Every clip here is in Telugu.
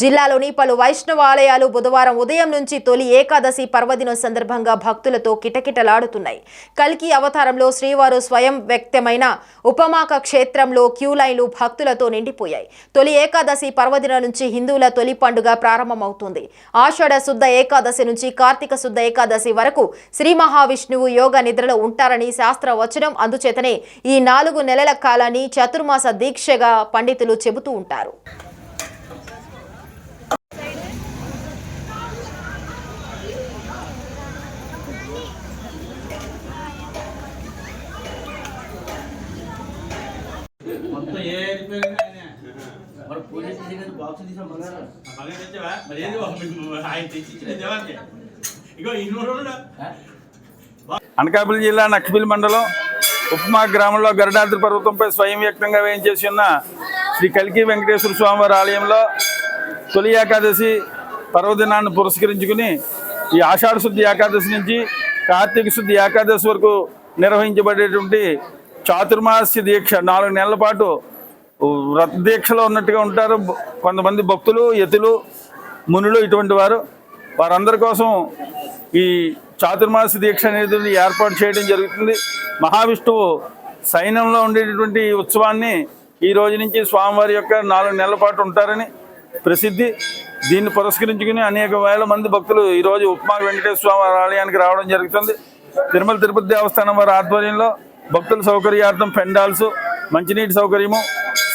జిల్లాలోని పలు వైష్ణవ ఆలయాలు బుధవారం ఉదయం నుంచి తొలి ఏకాదశి పర్వదినం సందర్భంగా భక్తులతో కిటకిటలాడుతున్నాయి. కల్కి అవతారంలో శ్రీవారు స్వయం వ్యక్తమైన ఉపమాక క్షేత్రంలో క్యూ లైన్లు భక్తులతో నిండిపోయాయి. తొలి ఏకాదశి పర్వదినం నుంచి హిందువుల తొలి పండుగ ప్రారంభమవుతుంది. ఆషాఢ శుద్ధ ఏకాదశి నుంచి కార్తీక శుద్ధ ఏకాదశి వరకు శ్రీ మహావిష్ణువు యోగ నిద్రలో ఉంటారని శాస్త్ర వచనం. అందుచేతనే ఈ నాలుగు నెలల కాలాన్ని చతుర్మాస దీక్షగా పండితులు చెబుతూ ఉంటారు. మొత్తం ఏ రిపేర్ మరి పూజ చేసి బాక్స్ తీసాం బంగారం మగ తెచ్చావా? మరి ఏది బాబు మీకు? ఆయన తెచ్చి ఇచ్చిన దేవానికి? ఇగో ఇన్ని రోజులు అనకాపల్లి జిల్లా నక్కిపల్లి మండలం ఉప్మా గ్రామంలో గరుడాద్రి పర్వతంపై స్వయం వ్యక్తంగా వేయించేసి ఉన్న శ్రీ కలికి వెంకటేశ్వర స్వామివారి ఆలయంలో తొలి ఏకాదశి పర్వదినాన్ని పురస్కరించుకుని ఈ ఆషాఢ శుద్ధి ఏకాదశి నుంచి కార్తీక శుద్ధి ఏకాదశి వరకు నిర్వహించబడేటువంటి చాతుర్మాస్య దీక్ష. నాలుగు నెలల పాటు వ్రత దీక్షలో ఉన్నట్టుగా ఉంటారు. కొంతమంది భక్తులు యతులు మునులు ఇటువంటి వారు. వారందరి కోసం ఈ చాతుర్మాస దీక్ష అనేది ఏర్పాటు చేయడం జరుగుతుంది. మహావిష్ణువు సైన్యంలో ఉండేటటువంటి ఉత్సవాన్ని ఈ రోజు నుంచి స్వామివారి యొక్క నాలుగు నెలల పాటు ఉంటారని ప్రసిద్ధి. దీన్ని పురస్కరించుకుని అనేక వేల మంది భక్తులు ఈరోజు ఉప్మా వెంకటేశ్వర స్వామి ఆలయానికి రావడం జరుగుతుంది. తిరుమల తిరుపతి దేవస్థానం వారి ఆధ్వర్యంలో భక్తుల సౌకర్యార్థం పెండాల్స్ మంచినీటి సౌకర్యము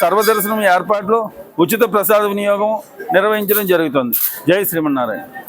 సర్వదర్శనం ఏర్పాట్లు ఉచిత ప్రసాద వినియోగం నిర్వహించడం జరుగుతుంది. జై శ్రీమన్నారాయణ.